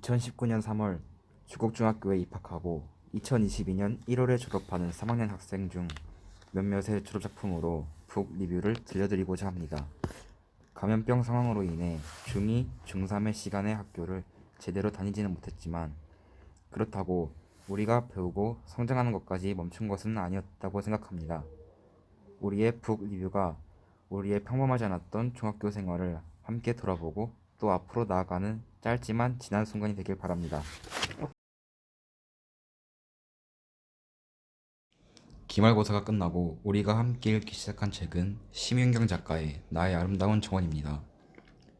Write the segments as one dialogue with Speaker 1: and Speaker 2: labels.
Speaker 1: 2019년 3월 주곡중학교에 입학하고 2022년 1월에 졸업하는 3학년 학생 중 몇몇의 졸업작품으로 북 리뷰를 들려드리고자 합니다. 감염병 상황으로 인해 중2, 중3의 시간에 학교를 제대로 다니지는 못했지만 그렇다고 우리가 배우고 성장하는 것까지 멈춘 것은 아니었다고 생각합니다. 우리의 북 리뷰가 우리의 평범하지 않았던 중학교 생활을 함께 돌아보고 또 앞으로 나아가는 짧지만 지난 순간이 되길 바랍니다. 기말고사가 끝나고 우리가 함께 읽기 시작한 책은 심윤경 작가의 나의 아름다운 정원입니다.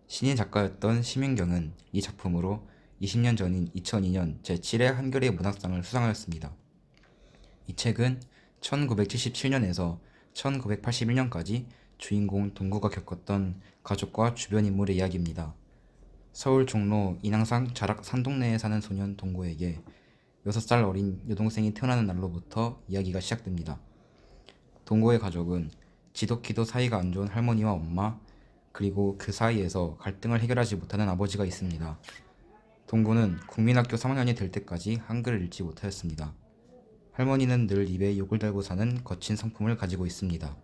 Speaker 1: 신인 작가였던 심윤경은 이 작품으로 20년 전인 2002년 제7회 한겨레 문학상을 수상하였습니다. 이 책은 1977년에서 1981년까지 주인공 동구가 겪었던 가족과 주변 인물의 이야기입니다. 서울 종로 인왕산 자락 산동네에 사는 소년 동구에게 6살 어린 여동생이 태어나는 날로부터 이야기가 시작됩니다. 동구의 가족은 지독히도 사이가 안 좋은 할머니와 엄마, 그리고 그 사이에서 갈등을 해결하지 못하는 아버지가 있습니다. 동구는 국민학교 3학년이 될 때까지 한글을 읽지 못하였습니다. 할머니는 늘 입에 욕을 달고 사는 거친 성품을 가지고 있습니다.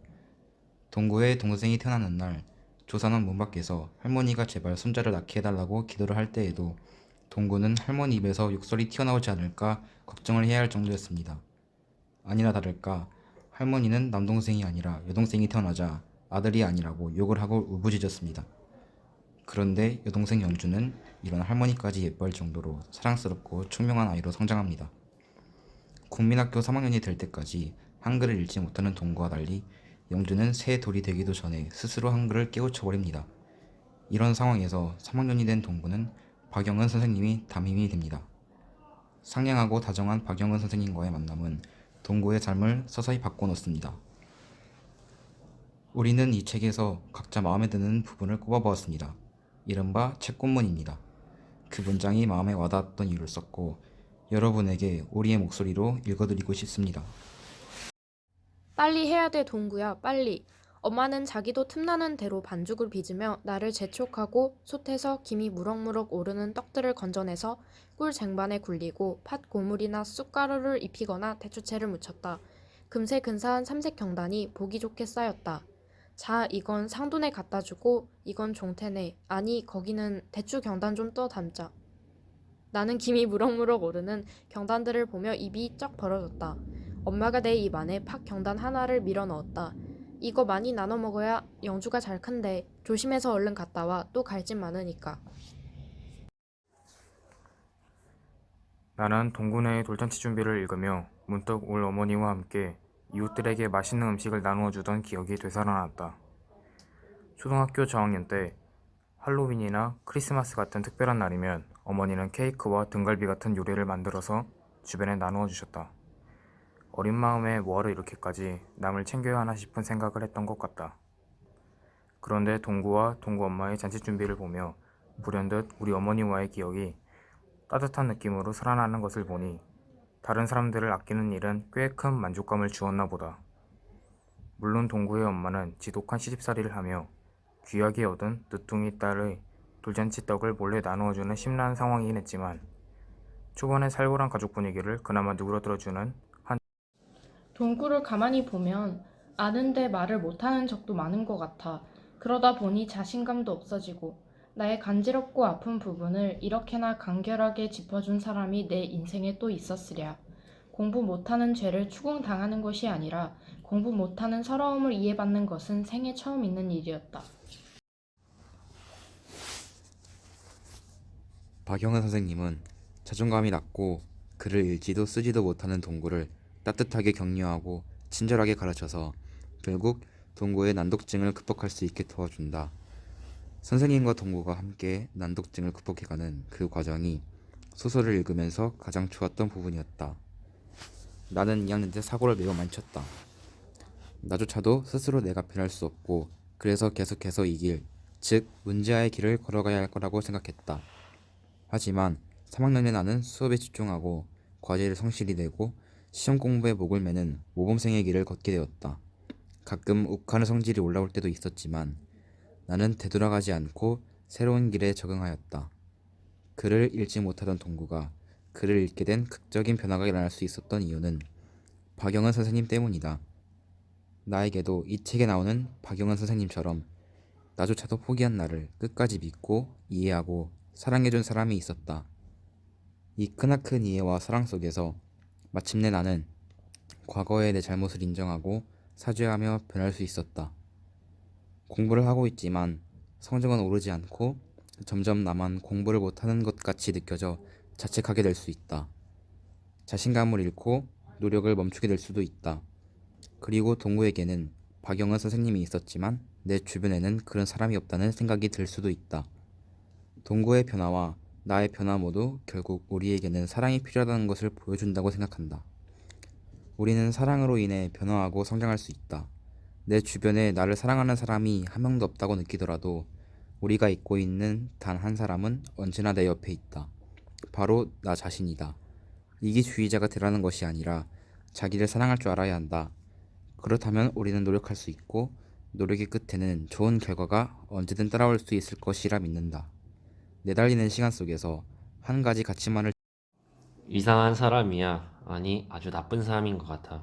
Speaker 1: 동구의 동생이 태어나는 날 조산원 문 밖에서 할머니가 제발 손자를 낳게 해달라고 기도를 할 때에도 동구는 할머니 입에서 욕설이 튀어나오지 않을까 걱정을 해야 할 정도였습니다. 아니나 다를까 할머니는 남동생이 아니라 여동생이 태어나자 아들이 아니라고 욕을 하고 울부짖었습니다. 그런데 여동생 영주는 이런 할머니까지 예뻐할 정도로 사랑스럽고 총명한 아이로 성장합니다. 국민학교 3학년이 될 때까지 한글을 읽지 못하는 동구와 달리 영주는 새 돌이 되기도 전에 스스로 한글을 깨우쳐버립니다. 이런 상황에서 3학년이 된 동구는 박영은 선생님이 담임이 됩니다. 상냥하고 다정한 박영은 선생님과의 만남은 동구의 삶을 서서히 바꿔놓습니다. 우리는 이 책에서 각자 마음에 드는 부분을 꼽아보았습니다. 이른바 책꽃문입니다. 그 문장이 마음에 와닿았던 이유를 썼고 여러분에게 우리의 목소리로 읽어드리고 싶습니다.
Speaker 2: 빨리 해야 돼, 동구야, 빨리. 엄마는 자기도 틈나는 대로 반죽을 빚으며 나를 재촉하고 솥에서 김이 무럭무럭 오르는 떡들을 건져내서 꿀 쟁반에 굴리고 팥 고물이나 쑥가루를 입히거나 대추채를 묻혔다. 금세 근사한 삼색 경단이 보기 좋게 쌓였다. 자, 이건 상돈에 갖다 주고 이건 종태네. 아니, 거기는 대추 경단 좀 떠 담자. 나는 김이 무럭무럭 오르는 경단들을 보며 입이 쩍 벌어졌다. 엄마가 내 입 안에 팥 경단 하나를 밀어 넣었다. 이거 많이 나눠 먹어야 영주가 잘 큰데 조심해서 얼른 갔다 와. 또 갈 집 많으니까.
Speaker 3: 나는 동구네의 돌잔치 준비를 읽으며 문득 올 어머니와 함께 이웃들에게 맛있는 음식을 나누어 주던 기억이 되살아났다. 초등학교 저학년 때 할로윈이나 크리스마스 같은 특별한 날이면 어머니는 케이크와 등갈비 같은 요리를 만들어서 주변에 나누어 주셨다. 어린 마음에 뭐하러 이렇게까지 남을 챙겨야 하나 싶은 생각을 했던 것 같다. 그런데 동구와 동구 엄마의 잔치 준비를 보며 불현듯 우리 어머니와의 기억이 따뜻한 느낌으로 살아나는 것을 보니 다른 사람들을 아끼는 일은 꽤 큰 만족감을 주었나 보다. 물론 동구의 엄마는 지독한 시집살이를 하며 귀하게 얻은 늦둥이 딸의 돌잔치 떡을 몰래 나누어주는 심란한 상황이긴 했지만 초반의 살벌한 가족 분위기를 그나마 누그러들어주는
Speaker 4: 동구를 가만히 보면 아는데 말을 못하는 적도 많은 것 같아. 그러다 보니 자신감도 없어지고 나의 간지럽고 아픈 부분을 이렇게나 간결하게 짚어준 사람이 내 인생에 또 있었으랴. 공부 못하는 죄를 추궁당하는 것이 아니라 공부 못하는 서러움을 이해받는 것은 생애 처음 있는 일이었다.
Speaker 1: 박영은 선생님은 자존감이 낮고 글을 읽지도 쓰지도 못하는 동구를 따뜻하게 격려하고 친절하게 가르쳐서 결국 동구의 난독증을 극복할 수 있게 도와준다. 선생님과 동구가 함께 난독증을 극복해가는 그 과정이 소설을 읽으면서 가장 좋았던 부분이었다. 나는 2학년 때 사고를 매우 많이 쳤다. 나조차도 스스로 내가 변할 수 없고 그래서 계속해서 이 길, 즉 문제아의 길을 걸어가야 할 거라고 생각했다. 하지만 3학년에 나는 수업에 집중하고 과제를 성실히 내고 시험 공부에 목을 매는 모범생의 길을 걷게 되었다. 가끔 욱하는 성질이 올라올 때도 있었지만 나는 되돌아가지 않고 새로운 길에 적응하였다. 글을 읽지 못하던 동구가 글을 읽게 된 극적인 변화가 일어날 수 있었던 이유는 박영은 선생님 때문이다. 나에게도 이 책에 나오는 박영은 선생님처럼 나조차도 포기한 나를 끝까지 믿고 이해하고 사랑해준 사람이 있었다. 이 크나큰 이해와 사랑 속에서 마침내 나는 과거의 내 잘못을 인정하고 사죄하며 변할 수 있었다. 공부를 하고 있지만 성적은 오르지 않고 점점 나만 공부를 못하는 것 같이 느껴져 자책하게 될 수 있다. 자신감을 잃고 노력을 멈추게 될 수도 있다. 그리고 동구에게는 박영은 선생님이 있었지만 내 주변에는 그런 사람이 없다는 생각이 들 수도 있다. 동구의 변화와 나의 변화 모두 결국 우리에게는 사랑이 필요하다는 것을 보여준다고 생각한다. 우리는 사랑으로 인해 변화하고 성장할 수 있다. 내 주변에 나를 사랑하는 사람이 한 명도 없다고 느끼더라도 우리가 잊고 있는 단 한 사람은 언제나 내 옆에 있다. 바로 나 자신이다. 이기주의자가 되라는 것이 아니라 자기를 사랑할 줄 알아야 한다. 그렇다면 우리는 노력할 수 있고 노력의 끝에는 좋은 결과가 언제든 따라올 수 있을 것이라 믿는다. 내달리는 시간 속에서 한 가지 가치만을
Speaker 5: 이상한 사람이야. 아니, 아주 나쁜 사람인 것 같아.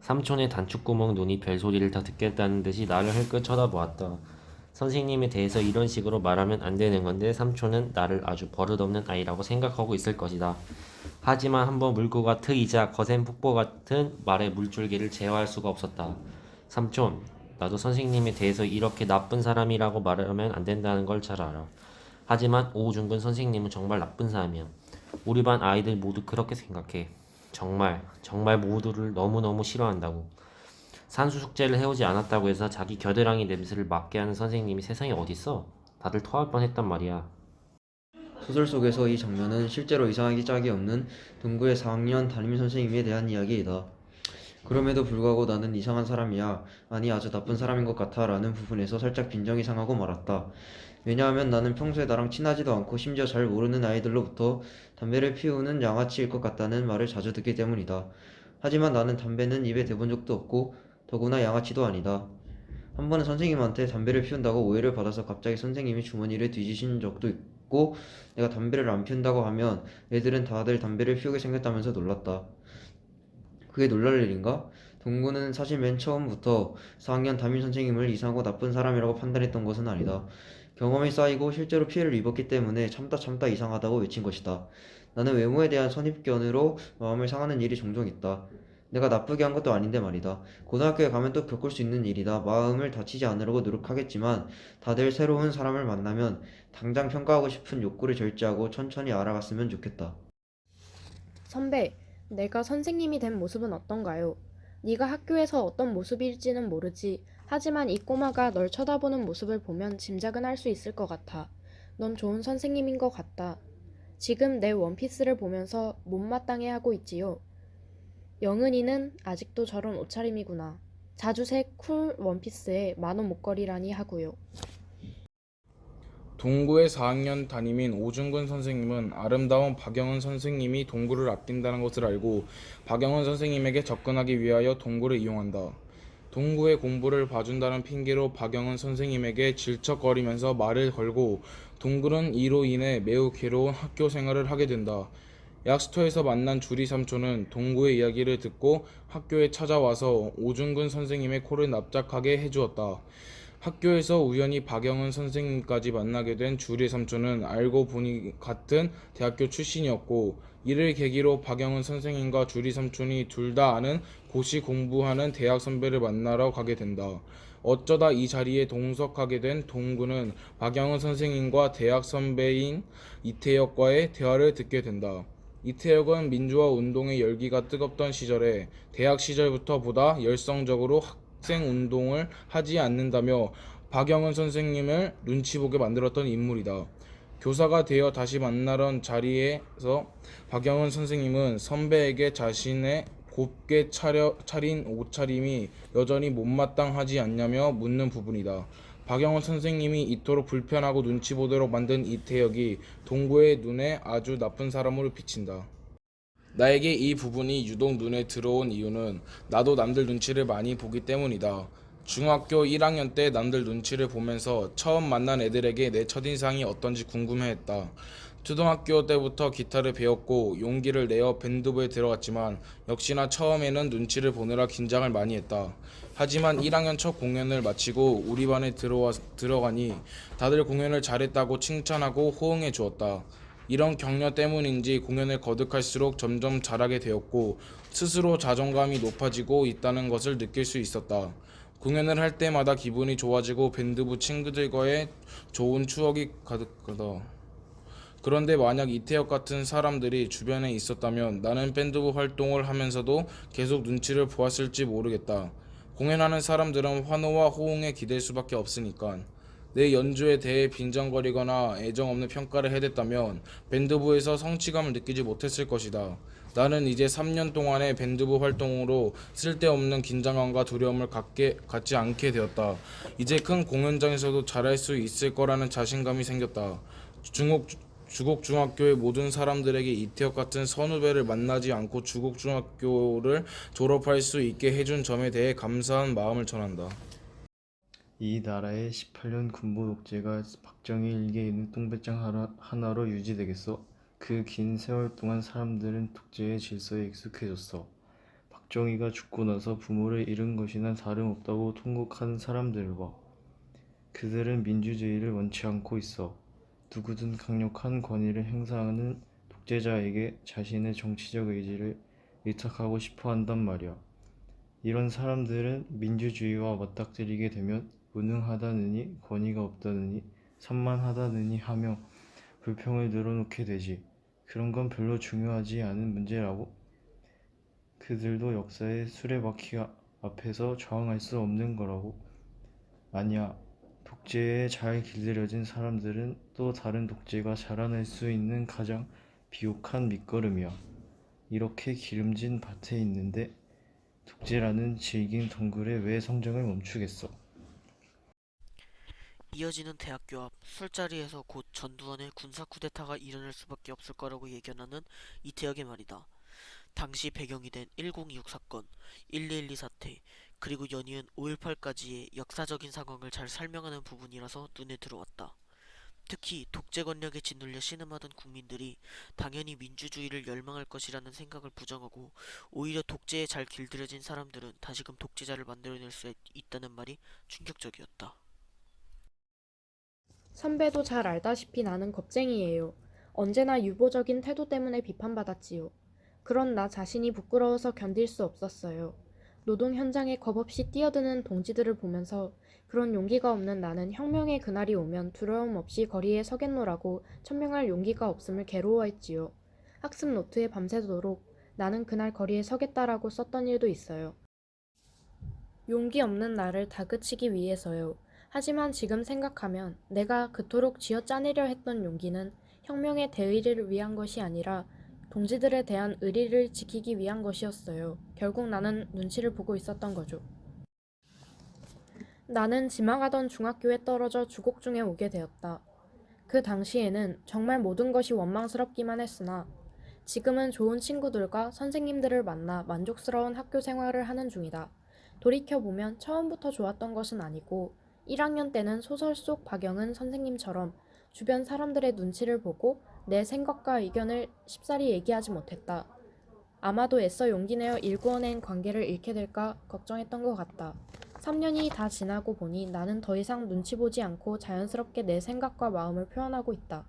Speaker 5: 삼촌의 단축구멍 눈이 별 소리를 다 듣겠다는 듯이 나를 흘끗 쳐다보았다. 선생님에 대해서 이런 식으로 말하면 안 되는 건데 삼촌은 나를 아주 버릇없는 아이라고 생각하고 있을 것이다. 하지만 한번 물고가 트이자 거센 폭포 같은 말의 물줄기를 제어할 수가 없었다. 삼촌, 나도 선생님에 대해서 이렇게 나쁜 사람이라고 말하면 안 된다는 걸 잘 알아. 하지만 오중근 선생님은 정말 나쁜 사람이야. 우리 반 아이들 모두 그렇게 생각해. 정말, 정말 모두를 너무너무 싫어한다고. 산수 숙제를 해오지 않았다고 해서 자기 겨드랑이 냄새를 맡게 하는 선생님이 세상에 어딨어? 다들 토할 뻔했단 말이야.
Speaker 6: 소설 속에서 이 장면은 실제로 이상하기 짝이 없는 동구의 4학년 담임 선생님에 대한 이야기이다. 그럼에도 불구하고 나는 이상한 사람이야. 아니 아주 나쁜 사람인 것 같아 라는 부분에서 살짝 빈정이 상하고 말았다. 왜냐하면 나는 평소에 나랑 친하지도 않고 심지어 잘 모르는 아이들로부터 담배를 피우는 양아치일 것 같다는 말을 자주 듣기 때문이다. 하지만 나는 담배는 입에 대본 적도 없고 더구나 양아치도 아니다. 한 번은 선생님한테 담배를 피운다고 오해를 받아서 갑자기 선생님이 주머니를 뒤지신 적도 있고 내가 담배를 안 피운다고 하면 애들은 다들 담배를 피우게 생겼다면서 놀랐다. 그게 놀랄 일인가? 동구는 사실 맨 처음부터 4학년 담임 선생님을 이상하고 나쁜 사람이라고 판단했던 것은 아니다. 경험이 쌓이고 실제로 피해를 입었기 때문에 참다 참다 이상하다고 외친 것이다. 나는 외모에 대한 선입견으로 마음을 상하는 일이 종종 있다. 내가 나쁘게 한 것도 아닌데 말이다. 고등학교에 가면 또 겪을 수 있는 일이다. 마음을 다치지 않으려고 노력하겠지만 다들 새로운 사람을 만나면 당장 평가하고 싶은 욕구를 절제하고 천천히 알아갔으면 좋겠다.
Speaker 2: 선배, 내가 선생님이 된 모습은 어떤가요? 네가 학교에서 어떤 모습일지는 모르지. 하지만 이 꼬마가 널 쳐다보는 모습을 보면 짐작은 할 수 있을 것 같아. 넌 좋은 선생님인 것 같다. 지금 내 원피스를 보면서 못마땅해 하고 있지요. 영은이는 아직도 저런 옷차림이구나. 자주색 쿨 원피스에 만원 목걸이라니 하고요.
Speaker 7: 동구의 4학년 담임인 오중근 선생님은 아름다운 박영은 선생님이 동구를 아낀다는 것을 알고 박영은 선생님에게 접근하기 위하여 동구를 이용한다. 동구의 공부를 봐준다는 핑계로 박영은 선생님에게 질척거리면서 말을 걸고 동구는 이로 인해 매우 괴로운 학교 생활을 하게 된다. 약수터에서 만난 주리 삼촌은 동구의 이야기를 듣고 학교에 찾아와서 오중근 선생님의 코를 납작하게 해주었다. 학교에서 우연히 박영은 선생님까지 만나게 된 주리 삼촌은 알고 보니 같은 대학교 출신이었고 이를 계기로 박영은 선생님과 주리 삼촌이 둘 다 아는 고시 공부하는 대학 선배를 만나러 가게 된다. 어쩌다 이 자리에 동석하게 된 동구는 박영은 선생님과 대학 선배인 이태혁과의 대화를 듣게 된다. 이태혁은 민주화 운동의 열기가 뜨겁던 시절에 대학 시절부터 보다 열성적으로 학생 운동을 하지 않는다며 박영은 선생님을 눈치 보게 만들었던 인물이다. 교사가 되어 다시 만나던 자리에서 박영은 선생님은 선배에게 자신의 곱게 차려, 차린 옷차림이 여전히 못마땅하지 않냐며 묻는 부분이다. 박영원 선생님이 이토록 불편하고 눈치 보도록 만든 이태혁이 동구의 눈에 아주 나쁜 사람으로 비친다. 나에게 이 부분이 유독 눈에 들어온 이유는 나도 남들 눈치를 많이 보기 때문이다. 중학교 1학년 때 남들 눈치를 보면서 처음 만난 애들에게 내 첫인상이 어떤지 궁금해했다. 초등학교 때부터 기타를 배웠고 용기를 내어 밴드부에 들어갔지만 역시나 처음에는 눈치를 보느라 긴장을 많이 했다. 하지만 1학년 첫 공연을 마치고 우리 반에 들어와 들어가니 다들 공연을 잘했다고 칭찬하고 호응해 주었다. 이런 격려 때문인지 공연을 거듭할수록 점점 잘하게 되었고 스스로 자존감이 높아지고 있다는 것을 느낄 수 있었다. 공연을 할 때마다 기분이 좋아지고 밴드부 친구들과의 좋은 추억이 가득하다. 그런데 만약 이태혁 같은 사람들이 주변에 있었다면 나는 밴드부 활동을 하면서도 계속 눈치를 보았을지 모르겠다. 공연하는 사람들은 환호와 호응에 기댈 수밖에 없으니까. 내 연주에 대해 빈정거리거나 애정 없는 평가를 해댔다면 밴드부에서 성취감을 느끼지 못했을 것이다. 나는 이제 3년 동안의 밴드부 활동으로 쓸데없는 긴장감과 두려움을 갖게, 갖지 않게 되었다. 이제 큰 공연장에서도 잘할 수 있을 거라는 자신감이 생겼다. 중국 주곡 중학교의 모든 사람들에게 이태혁 같은 선후배를 만나지 않고 주곡 중학교를 졸업할 수 있게 해준 점에 대해 감사한 마음을 전한다.
Speaker 8: 이 나라의 18년 군부 독재가 박정희 일개 눈동배짱 하나, 하나로 유지되겠어? 그 긴 세월 동안 사람들은 독재의 질서에 익숙해졌어. 박정희가 죽고 나서 부모를 잃은 것이나 다름없다고 통곡하는 사람들을 봐. 그들은 민주주의를 원치 않고 있어. 누구든 강력한 권위를 행사하는 독재자에게 자신의 정치적 의지를 의탁하고 싶어 한단 말이야. 이런 사람들은 민주주의와 맞닥뜨리게 되면 무능하다느니 권위가 없다느니 산만하다느니 하며 불평을 늘어놓게 되지. 그런 건 별로 중요하지 않은 문제라고. 그들도 역사의 수레바퀴 아- 앞에서 저항할 수 없는 거라고. 아니야. 독재에 잘 길들여진 사람들은 또 다른 독재가 자라날 수 있는 가장 비옥한 밑거름이야. 이렇게 기름진 밭에 있는데 독재라는 질긴 동굴에 왜 성장을 멈추겠어?
Speaker 9: 이어지는 대학교 앞 술자리에서 곧 전두환의 군사 쿠데타가 일어날 수밖에 없을 거라고 예견하는 이태혁의 말이다. 당시 배경이 된 1026 사건, 1212 사태, 그리고 연이은 5.18까지의 역사적인 상황을 잘 설명하는 부분이라서 눈에 들어왔다. 특히 독재 권력에 짓눌려 신음하던 국민들이 당연히 민주주의를 열망할 것이라는 생각을 부정하고 오히려 독재에 잘 길들여진 사람들은 다시금 독재자를 만들어낼 수 있- 있다는 말이 충격적이었다.
Speaker 2: 선배도 잘 알다시피 나는 겁쟁이에요. 언제나 유보적인 태도 때문에 비판받았지요. 그런 나 자신이 부끄러워서 견딜 수 없었어요. 노동 현장에 겁없이 뛰어드는 동지들을 보면서 그런 용기가 없는 나는 혁명의 그날이 오면 두려움 없이 거리에 서겠노라고 천명할 용기가 없음을 괴로워했지요. 학습 노트에 밤새도록 나는 그날 거리에 서겠다라고 썼던 일도 있어요. 용기 없는 나를 다그치기 위해서요. 하지만 지금 생각하면 내가 그토록 쥐어짜내려 했던 용기는 혁명의 대의를 위한 것이 아니라 동지들에 대한 의리를 지키기 위한 것이었어요. 결국 나는 눈치를 보고 있었던 거죠. 나는 지망하던 중학교에 떨어져 주곡 중에 오게 되었다. 그 당시에는 정말 모든 것이 원망스럽기만 했으나 지금은 좋은 친구들과 선생님들을 만나 만족스러운 학교 생활을 하는 중이다. 돌이켜보면 처음부터 좋았던 것은 아니고 1학년 때는 소설 속 박영은 선생님처럼 주변 사람들의 눈치를 보고 내 생각과 의견을 쉽사리 얘기하지 못했다. 아마도 애써 용기 내어 일구어낸 관계를 잃게 될까 걱정했던 것 같다. 3년이 다 지나고 보니 나는 더 이상 눈치 보지 않고 자연스럽게 내 생각과 마음을 표현하고 있다.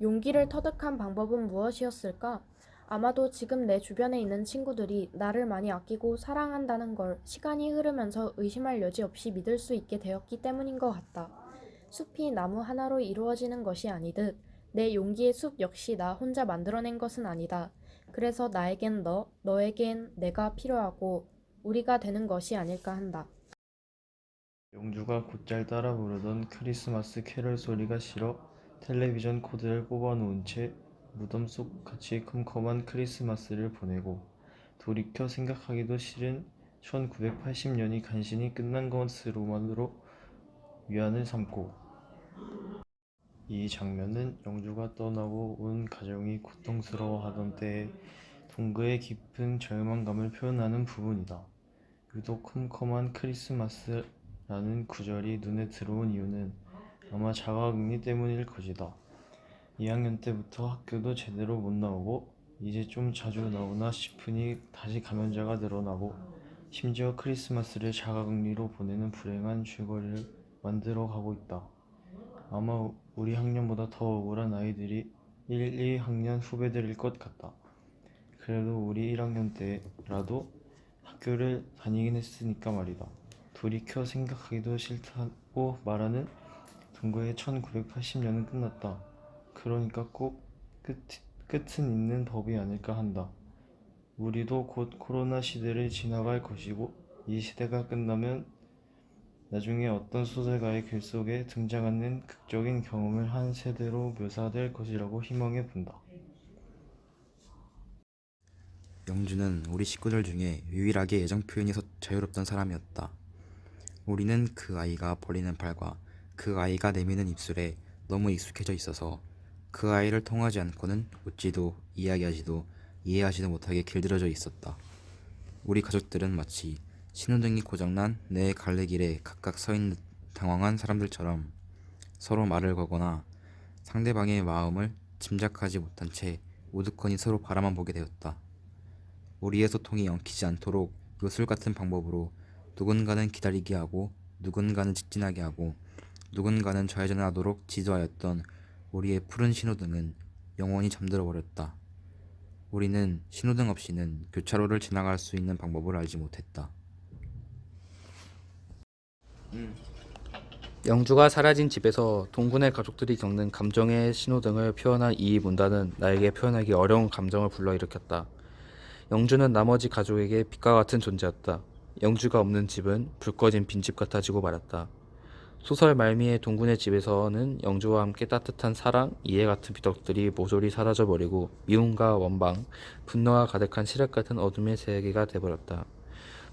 Speaker 2: 용기를 터득한 방법은 무엇이었을까? 아마도 지금 내 주변에 있는 친구들이 나를 많이 아끼고 사랑한다는 걸 시간이 흐르면서 의심할 여지 없이 믿을 수 있게 되었기 때문인 것 같다. 숲이 나무 하나로 이루어지는 것이 아니듯 내 용기의 숲 역시 나 혼자 만들어낸 것은 아니다. 그래서 나에겐 너, 너에겐 내가 필요하고 우리가 되는 것이 아닐까 한다.
Speaker 8: 영주가 곧잘 따라 부르던 크리스마스 캐럴 소리가 싫어 텔레비전 코드를 뽑아놓은 채 무덤 속 같이 컴컴한 크리스마스를 보내고 돌이켜 생각하기도 싫은 1980년이 간신히 끝난 것으로만으로 위안을 삼고 이 장면은 영주가 떠나고 온 가정이 고통스러워하던 때의 동그의 깊은 절망감을 표현하는 부분이다. 유독 컴컴한 크리스마스라는 구절이 눈에 들어온 이유는 아마 자가격리 때문일 것이다. 2학년 때부터 학교도 제대로 못 나오고 이제 좀 자주 나오나 싶으니 다시 감염자가 늘어나고 심지어 크리스마스를 자가격리로 보내는 불행한 줄거리를 만들어 가고 있다. 아마 우리 학년보다 더 억울한 아이들이 1, 2학년 후배들일 것 같다. 그래도 우리 1학년 때라도 학교를 다니긴 했으니까 말이다. 돌이켜 생각하기도 싫다고 말하는 동거의 1980년은 끝났다. 그러니까 꼭 끝, 끝은 있는 법이 아닐까 한다. 우리도 곧 코로나 시대를 지나갈 것이고 이 시대가 끝나면 나중에 어떤 소설가의 글 속에 등장하는 극적인 경험을 한 세대로 묘사될 것이라고 희망해 본다.
Speaker 1: 영주는 우리 식구들 중에 유일하게 애정 표현이 서- 자유롭던 사람이었다. 우리는 그 아이가 벌리는 팔과 그 아이가 내미는 입술에 너무 익숙해져 있어서 그 아이를 통하지 않고는 웃지도 이야기하지도 이해하지도 못하게 길들여져 있었다. 우리 가족들은 마치 신호등이 고장난 내 갈래길에 각각 서 있는 당황한 사람들처럼 서로 말을 거거나 상대방의 마음을 짐작하지 못한 채 우두커니 서로 바라만 보게 되었다. 우리의 소통이 엉키지 않도록 요술 같은 방법으로 누군가는 기다리게 하고 누군가는 직진하게 하고 누군가는 좌회전하도록 지도하였던 우리의 푸른 신호등은 영원히 잠들어 버렸다. 우리는 신호등 없이는 교차로를 지나갈 수 있는 방법을 알지 못했다.
Speaker 10: 영주가 사라진 집에서 동군의 가족들이 겪는 감정의 신호등을 표현한 이 문단은 나에게 표현하기 어려운 감정을 불러일으켰다. 영주는 나머지 가족에게 빛과 같은 존재였다. 영주가 없는 집은 불 꺼진 빈집 같아지고 말았다. 소설 말미의 동군의 집에서는 영주와 함께 따뜻한 사랑, 이해 같은 비덕들이 모조리 사라져 버리고 미움과 원방, 분노가 가득한 칠흑 같은 어둠의 세계가 돼버렸다.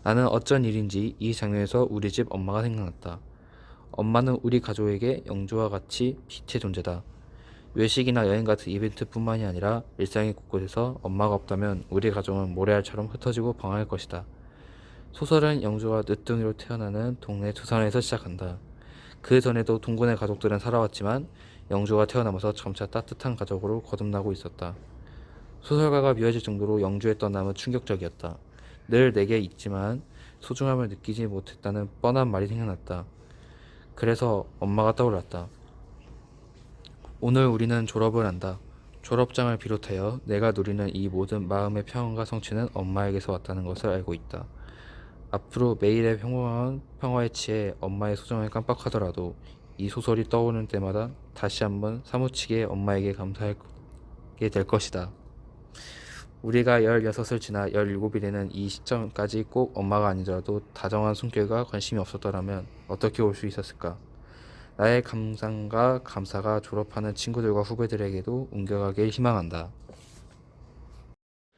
Speaker 10: 나는 어쩐 일인지 이 장면에서 우리 집 엄마가 생각났다. 엄마는 우리 가족에게 영주와 같이 빛의 존재다. 외식이나 여행 같은 이벤트뿐만이 아니라 일상의 곳곳에서 엄마가 없다면 우리 가족은 모래알처럼 흩어지고 방황할 것이다. 소설은 영주가 늦둥이로 태어나는 동네 두산에서 시작한다. 그 전에도 동군의 가족들은 살아왔지만 영주가 태어나면서 점차 따뜻한 가족으로 거듭나고 있었다. 소설가가 미워질 정도로 영주의 떠남은 충격적이었다. 늘 내게 있지만 소중함을 느끼지 못했다는 뻔한 말이 생각났다. 그래서 엄마가 떠올랐다. 오늘 우리는 졸업을 한다. 졸업장을 비롯하여 내가 누리는 이 모든 마음의 평안과 성취는 엄마에게서 왔다는 것을 알고 있다. 앞으로 매일의 평화한 평화에 취해 엄마의 소정을 깜빡하더라도 이 소설이 떠오르는 때마다 다시 한번 사무치게 엄마에게 감사하게 될 것이다. 우리가 16을 지나 17이 되는 이 시점까지 꼭 엄마가 아니더라도 다정한 손길과 관심이 없었더라면 어떻게 올 수 있었을까? 나의 감상과 감사가 졸업하는 친구들과 후배들에게도 옮겨가길 희망한다.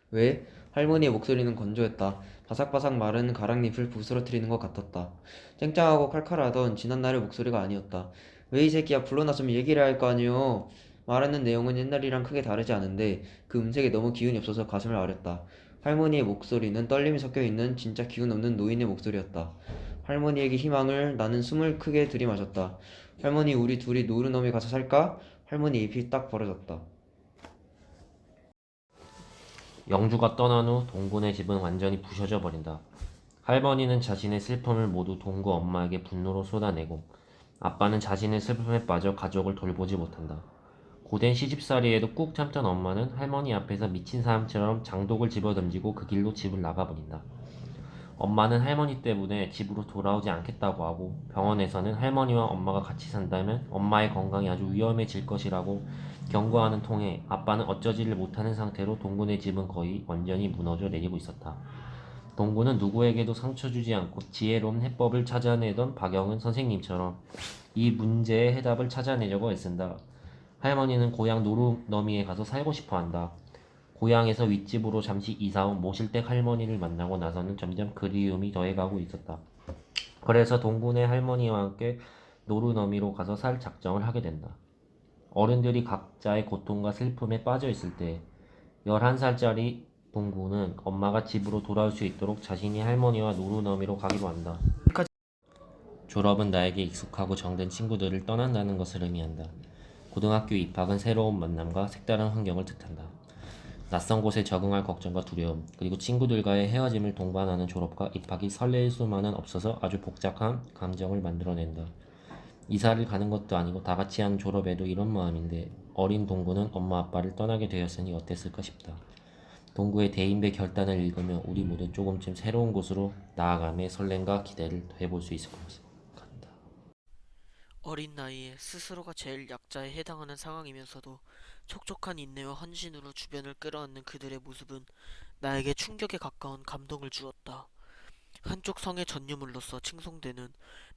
Speaker 6: 왜? 할머니의 목소리는 건조했다. 바삭바삭 마른 가랑잎을 부스러뜨리는 것 같았다. 쨍쨍하고 칼칼하던 지난날의 목소리가 아니었다. 왜 이 새끼야 불러놨으면 얘기를 할 거 아니오. 말하는 내용은 옛날이랑 크게 다르지 않은데 그 음색에 너무 기운이 없어서 가슴을 아렸다. 할머니의 목소리는 떨림이 섞여 있는 진짜 기운 없는 노인의 목소리였다. 할머니에게 희망을 나는 숨을 크게 들이마셨다. 할머니 우리 둘이 노르넘에 가서 살까? 할머니 입이 딱 벌어졌다.
Speaker 5: 영주가 떠난 후 동군의 집은 완전히 부셔져 버린다. 할머니는 자신의 슬픔을 모두 동구 엄마에게 분노로 쏟아내고 아빠는 자신의 슬픔에 빠져 가족을 돌보지 못한다. 고된 시집살이에도 꾹 참던 엄마는 할머니 앞에서 미친 사람처럼 장독을 집어던지고 그 길로 집을 나가버린다. 엄마는 할머니 때문에 집으로 돌아오지 않겠다고 하고 병원에서는 할머니와 엄마가 같이 산다면 엄마의 건강이 아주 위험해질 것이라고 경고하는 통에 아빠는 어쩌지를 못하는 상태로 동군의 집은 거의 완전히 무너져 내리고 있었다. 동군은 누구에게도 상처 주지 않고 지혜로운 해법을 찾아내던 박영은 선생님처럼 이 문제의 해답을 찾아내려고 애쓴다. 할머니는 고향 노루너미에 가서 살고 싶어 한다. 고향에서 윗집으로 잠시 이사 온 모실댁 할머니를 만나고 나서는 점점 그리움이 더해가고 있었다. 그래서 동군의 할머니와 함께 노루너미로 가서 살 작정을 하게 된다. 어른들이 각자의 고통과 슬픔에 빠져 있을 때 11살짜리 동구는 엄마가 집으로 돌아올 수 있도록 자신이 할머니와 노루너미로 가기로 한다. 졸업은 나에게 익숙하고 정든 친구들을 떠난다는 것을 의미한다. 고등학교 입학은 새로운 만남과 색다른 환경을 뜻한다. 낯선 곳에 적응할 걱정과 두려움, 그리고 친구들과의 헤어짐을 동반하는 졸업과 입학이 설레일 수만은 없어서 아주 복잡한 감정을 만들어낸다. 이사를 가는 것도 아니고 다 같이 한 졸업에도 이런 마음인데 어린 동구는 엄마 아빠를 떠나게 되었으니 어땠을까 싶다. 동구의 대인배 결단을 읽으며 우리 모두 조금쯤 새로운 곳으로 나아감의 설렘과 기대를 해볼 수 있을 것 같다.
Speaker 9: 어린 나이에 스스로가 제일 약자에 해당하는 상황이면서도 촉촉한 인내와 헌신으로 주변을 끌어안는 그들의 모습은 나에게 충격에 가까운 감동을 주었다. 한쪽 성의 전유물로서 칭송되는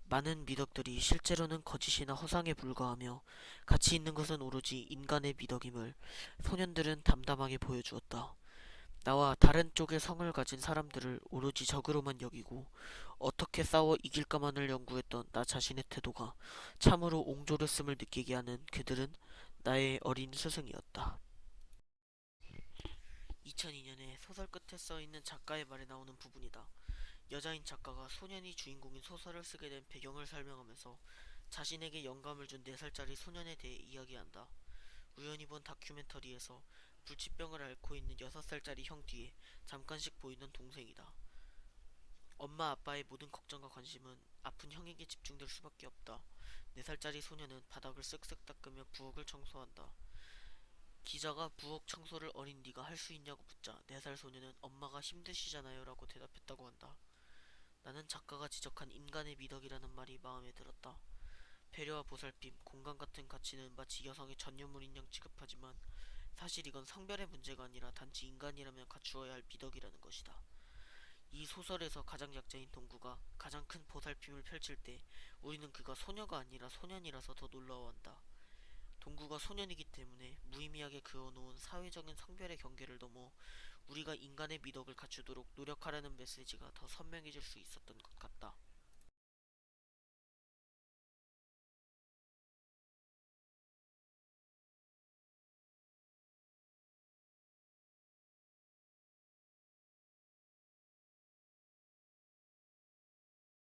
Speaker 9: 많은 미덕들이 실제로는 거짓이나 허상에 불과하며 가치 있는 것은 오로지 인간의 미덕임을 소년들은 담담하게 보여주었다. 나와 다른 쪽의 성을 가진 사람들을 오로지 적으로만 여기고 어떻게 싸워 이길까만을 연구했던 나 자신의 태도가 참으로 옹졸했음을 느끼게 하는 그들은 나의 어린 스승이었다. 2002년에 소설 끝에 써 있는 작가의 말에 나오는 부분이다. 여자인 작가가 소년이 주인공인 소설을 쓰게 된 배경을 설명하면서 자신에게 영감을 준 4살짜리 소년에 대해 이야기한다. 우연히 본 다큐멘터리에서 불치병을 앓고 있는 6살짜리 형 뒤에 잠깐씩 보이는 동생이다. 엄마 아빠의 모든 걱정과 관심은 아픈 형에게 집중될 수밖에 없다. 4살짜리 소녀는 바닥을 쓱쓱 닦으며 부엌을 청소한다. 기자가 부엌 청소를 어린 네가 할 수 있냐고 묻자 4살 소녀는 엄마가 힘드시잖아요 라고 대답했다고 한다. 나는 작가가 지적한 인간의 미덕이라는 말이 마음에 들었다. 배려와 보살핌, 공감 같은 가치는 마치 여성의 전유물인 양 취급하지만 사실 이건 성별의 문제가 아니라 단지 인간이라면 갖추어야 할 미덕이라는 것이다. 이 소설에서 가장 약자인 동구가 가장 큰 보살핌을 펼칠 때 우리는 그가 소녀가 아니라 소년이라서 더 놀라워한다. 동구가 소년이기 때문에 무의미하게 그어놓은 사회적인 성별의 경계를 넘어 우리가 인간의 미덕을 갖추도록 노력하라는 메시지가 더 선명해질 수 있었던 것 같다.